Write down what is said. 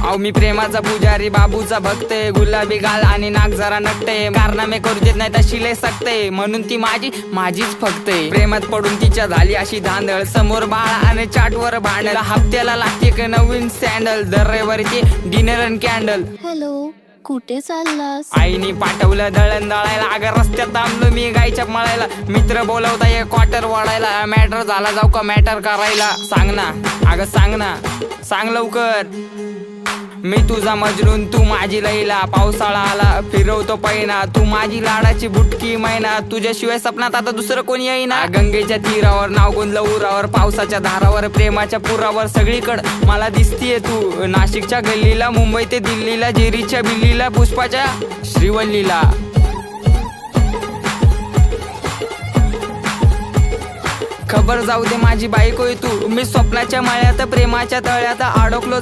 अहो मी प्रेमाचा पुजारी बाबूचा भक्त. गुलाबी गाल आणि नाक जरा नकटे कारनामे करू देत नाही तशी लय सकते. म्हणून ती माझी माझीच फक्त. प्रेमात पडून तिच्या झाली अशी धांदळ. समोर बाळा आणि चाटवर भांडल हप्त्याला लागते एक नवीन सँडल दर रविवारीची डिनर अँड कॅन्डल हॅलो कुठे चाललास? आईने पाठवलं दळण दळायला. अगं रस्त्यात थांबलो मी गायच्या मळायला. मित्र बोलवता ये क्वार्टर वाढायला. मॅटर झाला जाऊ का मॅटर करायला? सांग ना. अगं सांग ना. सांग लवकर. मी तुझा मजरून तू माझी लैला. पावसाळा आला फिरवतो पैना. तू माझी लाडाची बुटकी मैना. तुझ्याशिवाय सपनात आता दुसरं कोणी येईना. गंगेच्या तीरावर नाव उरावर पावसाच्या धारावर प्रेमाच्या पुरावर. सगळीकड मला दिसतीये तू. नाशिकच्या गल्लीला मुंबई ते दिल्लीला जेरीच्या बिल्लीला पुष्पाच्या श्रीवल्लीला. खबर जाऊ दे माझी बायको आहे तू. मी स्वप्नाच्या माळ्यात प्रेमाच्या तळ्यात अडकलो